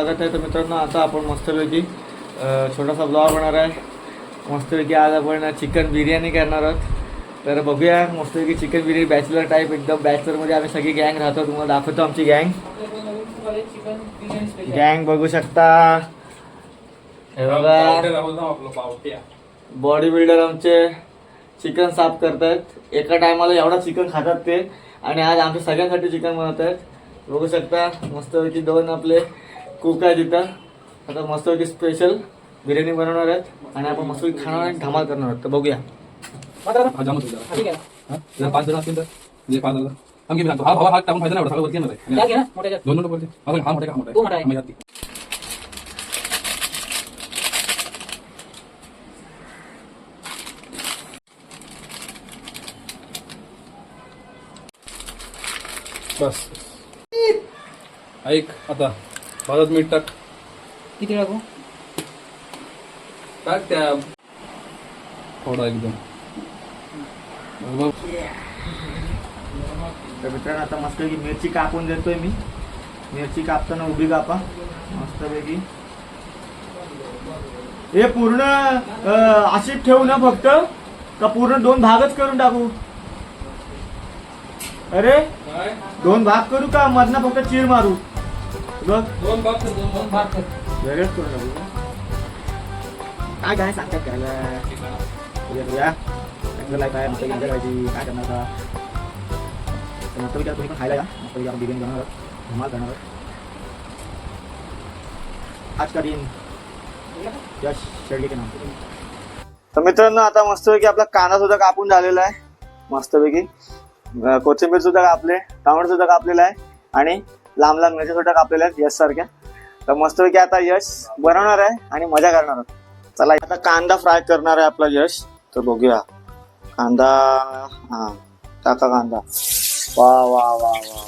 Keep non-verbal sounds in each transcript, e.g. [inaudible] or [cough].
स्वागत आहे. तर मित्रांनो आता आपण मस्तपैकी छोटासा ब्लॉग होणार आहे. मस्तपैकी आज आपण चिकन बिर्याणी करणार आहोत. तर बघूया मस्तपैकी चिकन बिर्याणी बॅचलर टाईप एकदम बॅचलरमध्ये आम्ही सगळी गँग राहतो. तुम्हाला दाखवतो आमची गँग गँग बघू शकता. हे बघा. बॉडी बिल्डर आमचे चिकन साफ करतायत एका टायमाला एवढा चिकन खातात ते. आणि आज आमच्या सगळ्यांसाठी चिकन बनवत आहेत बघू शकता मस्तपैकी दोन आपले कुक आहेत इथं आता मस्तपैकी स्पेशल बिर्याणी बनवणार आहेत आणि आपण मस्तपैकी खाणार आणि धमाल करणार आहोत. तर बघूया. पाच जण असतील तर. म्हणजे पाच हजार आमची मी सांगतो. हा भावा हा टाकून फायदा नाही एवढा, सगळं वरती येणार आहे. दोन मिनिटं बोलते हा बघ, हा मोठा आहे का? हा मोठा तो मोठा आहे. आहे. मग यात ती. बस. ऐक आता. भाजत मीठ टाक. किती टाकू? टाक त्या. थोडा एकदम. तर मित्रांनो आता मस्तपैकी मिरची कापून देतोय मी. मिरची कापताना उभी कापा. मस्तपैकी. हे पूर्ण अं, अशी ठेवू ना फक्त? का पूर्ण दोन भागच करून टाकू? अरे दोन भाग करू का? मधना फक्त चीर मारू? बघ दोन कर, दोन कर वेगळंच टाकू काय काय सांगतात करायला चांगलं लाईफ आहे मस्त करायची काय करणार आता तर मस्त विचार पण खायला या मस्त विचार बिर्याणी धमाल करणार आज का दिन यश शेडगे के नाम तर मित्रांनो आता मस्तपैकी आपला कांदा सुद्धा कापून झालेला आहे. मस्तपैकी कोथिंबीर सुद्धा कापले टमाटर सुद्धा कापलेला आहे. आणि लांब लांब मिरच्या सुद्धा कापलेल्या आहेत यश सारख्या. तर मस्तपैकी आता यश बनवणार आहे आणि मजा करणार आहोत. चला आता कांदा फ्राय करणार आहे आपला यश. तर बघूया. कांदा हा टाका कांदा. वा वा वा वा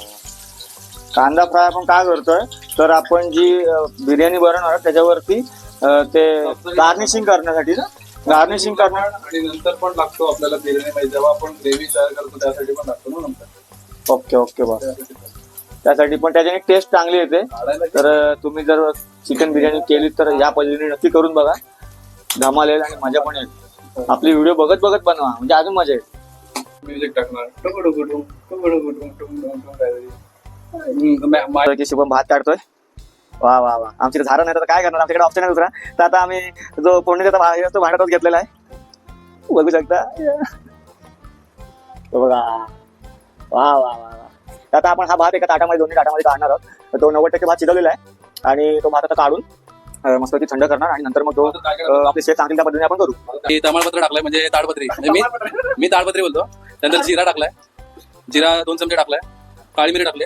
कांदा फ्राय आपण काय करतोय? तर आपण जी बिर्याणी बनवणार आहोत त्याच्यावरती ते गार्निशिंग करण्यासाठी ना? गार्निशिंग करणार. आणि नंतर पण लागतो आपल्याला बिर्याणी जेव्हा आपण ग्रेव्ही तयार करतो त्यासाठी पण लागतो ना नंतर. ओके ओके बरं त्यासाठी पण त्याच्याने टेस्ट चांगली येते. तर तुम्ही जर चिकन बिर्याणी केली तर या पद्धतीने नक्की करून बघा. धमाल येईल आणि मजा पण येईल. आपली व्हिडिओ बघत बघत बनवा. म्हणजे अजून मजा येईल. म्युझिक टाकणार. शुभम भात काढतोय. वा वा वा. आमच्याकडे झाडं नाही तर काय करणार? आमच्याकडे ऑप्शन आहे दुसरा. तर आता आम्ही जो हे असतो भांड्यातच घेतलेला आहे. बघू शकता. तो बघा. वा वा वा. तर आता आपण हा भात एका ताटामध्ये दोन्ही ताटामध्ये काढणार आहोत. तो नव्वद टक्के भात शिजवलेला आहे. आणि तो भात आता काढून अं, मस्तपैकी थंड करणार आणि नंतर मग तो आपले शेफ सांगतील त्या पद्धतीने आपण करू. मी तमालपत्र टाकलाय म्हणजे ताडपत्री. [laughs] म्हणजे मी मी ताडपत्री बोलतो. त्यानंतर जिरा टाकलाय. जिरा दोन चमचे टाकलाय. काळी मिरी टाकले.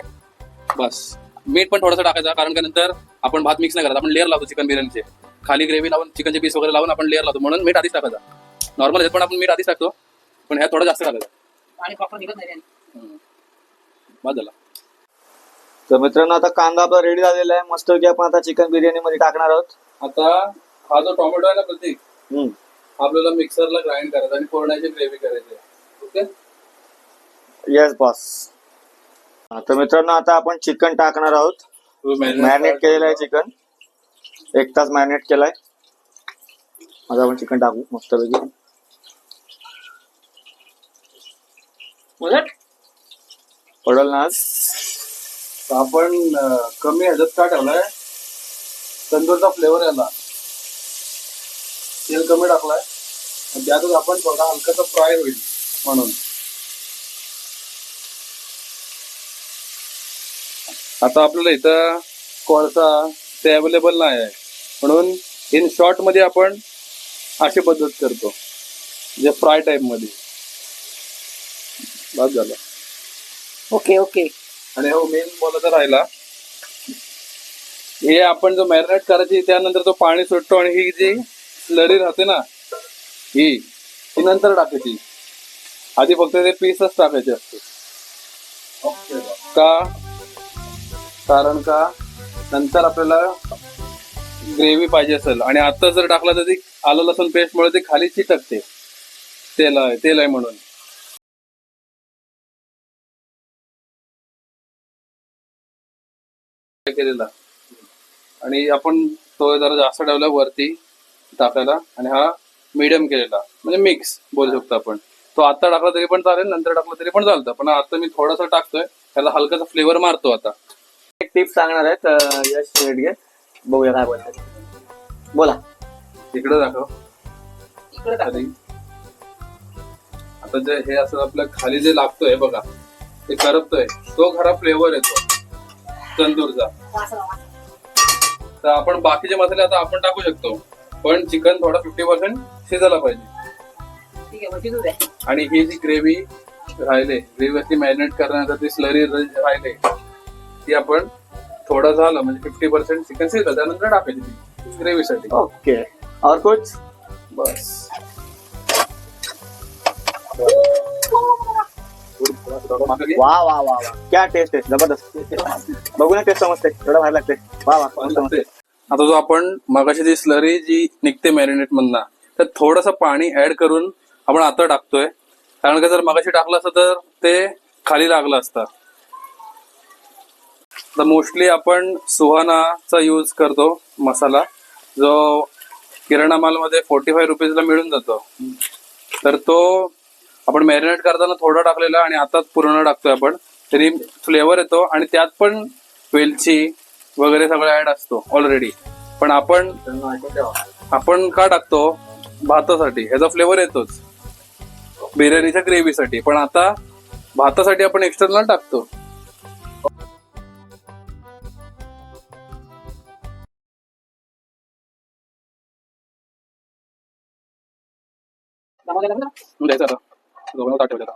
बस. मीठ पण थोडंसं टाकायचं कारण का नंतर आपण भात मिक्स नाही करत. आपण लेअर लावतो चिकन बिर्याणीचे. खाली ग्रेव्ही लावून चिकनचे पीस वगैरे लावून आपण लेअर लावतो. म्हणून मीठ आधीच टाकायचं. नॉर्मल ह्यात पण आपण मीठ आधीच टाकतो. पण ह्यात थोडं जास्त टाकायचं. झाला तर मित्रांनो आता कांदा आपला रेडी झालेला आहे. मस्त की आपण आता चिकन बिर्याणी मध्ये टाकणार आहोत. आता हा जो टोमॅटो आहे ना प्रतीक हम्म. आपल्याला मिक्सरला ग्राइंड करायचा आणि फोडण्याची ग्रेव्ही करायची ओके? येस बॉस तर मित्रांनो आता आपण चिकन टाकणार आहोत. मॅरिनेट केलेलं आहे चिकन एक तास मॅरिनेट केलाय. आता आपण चिकन टाकू मस्तपैकी उलट पडल ना आज आपण कमी ह्याच्यात का ठेवलाय तंदूरचा फ्लेवर याला. तेल कमी टाकलाय. आणि त्यातच आपण थोडा हलकासा फ्राय होईल म्हणून. आता आपल्याला इथं कोळसा ते अवेलेबल नाही आहे. म्हणून इन शॉर्टमध्ये आपण अशी पद्धत करतो. जे फ्राय टाईपमध्ये. बस झालं. Okay okay. आणि हो मेन बोलायचा राहिला. हे आपण जो मॅरिनेट करायची त्यानंतर तो पाणी सुटतो आणि ही जी स्लरी राहते ना ही ती नंतर टाकायची. आधी फक्त ते पीसच टाकायचे असते का? कारण का? नंतर आपल्याला ग्रेव्ही पाहिजे असेल. आणि आता जर टाकला तर ती आलं लसूण पेस्ट मुळे ती खाली चिटकते. तेल आहे तेल आहे म्हणून. केलेला. आणि आपण तो जरा जास्त ठेवला वरती टाकायला आणि हा मीडियम केलेला. म्हणजे मिक्स बोलू शकतो आपण. तो आता टाकला तरी पण चालेल नंतर टाकला तरी पण चालतं. पण आता मी थोडासा टाकतोय त्याला हलकासा फ्लेवर मारतो आता. एक टिप्स सांगणार आहेत अं, यश शेडगे बघूया काय बोलतात. बोला. इकडे दाखव. इकडे आता जे हे असं आपल्या खाली जे लागतोय बघा. ते करपतोय. तो खरा फ्लेवर येतो तंदूरचा तर आपण बाकीचे मसाले आता आपण टाकू शकतो. पण चिकन थोडा फिफ्टी पर्सेंट शिजायला पाहिजे. आणि ही जी ग्रेव्ही राहिले ग्रेव्ही मॅरिनेट करण्यानंतर ती स्लरी राहिले ती आपण थोडं झालं म्हणजे फिफ्टी पर्सेंट चिकन शिजलं त्यानंतर टाकायची ती ग्रेव्हीसाठी ओके और कुछ? बस. वा वा वा वा. क्या टेस्ट आहे. जबरदस्त. बघू ना टेस्ट समजते एवढं बाहेर लागते वा वा समजते आता जो आपण मगाशी जी स्लरी जी निघते मॅरिनेट मधनं त्यात थोडंसं पाणी ऍड करून आपण आता टाकतोय. कारण का जर मगाशी टाकलं असतं तर ते खाली लागलं असतं. तर मोस्टली आपण सुहानाचा यूज करतो मसाला जो किराणा मालमध्ये फोर्टी फाय रुपीजला मिळून जातो. तर तो आपण मॅरिनेट करताना थोडा टाकलेला आणि आता पूर्ण टाकतोय आपण. तरी फ्लेवर येतो आणि त्यात पण वेलची वगैरे सगळं ऍड असतो ऑलरेडी पण आपण आपण का टाकतो? भातासाठी. ह्याचा फ्लेवर येतोच. बिर्याणीच्या ग्रेव्हीसाठी. पण आता भातासाठी आपण एक्स्टर्नल टाकतो? द्यायचं आता ठेवलेला.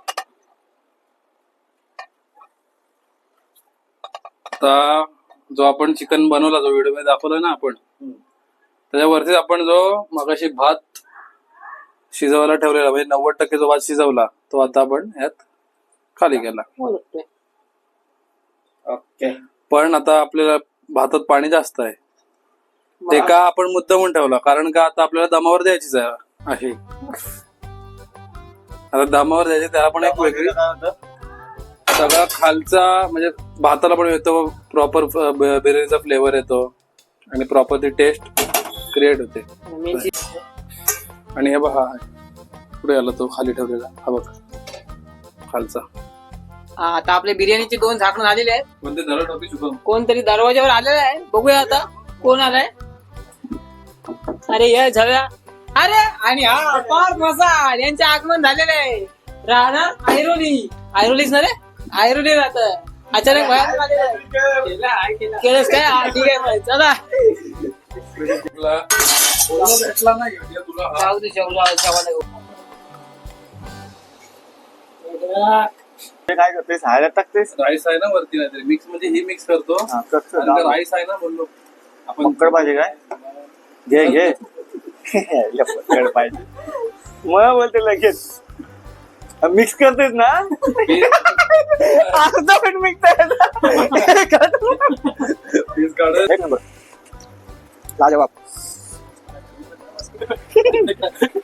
जो आपण चिकन बनवला जो व्हिडिओमध्ये दाखवला ना आपण त्याच्यावरती आपण जो मगाशी भात शिजवायला ठेवलेला म्हणजे नव्वद टक्के जो भात शिजवला तो आता आपण यात खाली. ओके. पण आता आपल्याला भातात पाणी जास्त आहे. ते का आपण मुद्दामून ठेवला? कारण का आता आपल्याला दमावर द्यायचीच आहे. आता दमावर द्यायची त्याला पण एक वेगळी? सगळा खालचा म्हणजे भाताला पण येतो प्रॉपर बिर्याणीचा फ्लेवर येतो. आणि प्रॉपर ती टेस्ट क्रिएट होते. आणि हे बघा पुढे आला तो? खाली ठेवलेला. हा बघ खालचा. हा, आता आपले बिर्याणीचे दोन झाकण आलेले आहेत. कोणते? कोणतरी दरवाजावर आलेला आहे. बघूया आता कोण आलाय? अरे ये झव्या. अरे आणि हा पार मसाल यांचे आगमन झालेले आहे. राहणार ऐरोली ऐरोलीच ना रे? ऐरोली राहत. अचानक बाहेर आलेलं आहे. केलंस काय? हा, ठीक आहे मग. चला. भेटला नाही तुला हा जाऊ दे जेवला जेवायला येऊ. काय करतेस हळद टाकतेस राईस आहे ना वरती नाहीतरी. मिक्स म्हणजे ही मिक्स करतो. हा, आणि. राईस आहे ना बोललो आपण पाहिजे काय? घे घे. या पक्कड पाहिजे. मग बोलते लगेच. मिक्स करतेस ना? अर्धा मिनिट मिक्स एक नंबर. लाजवाब [laughs]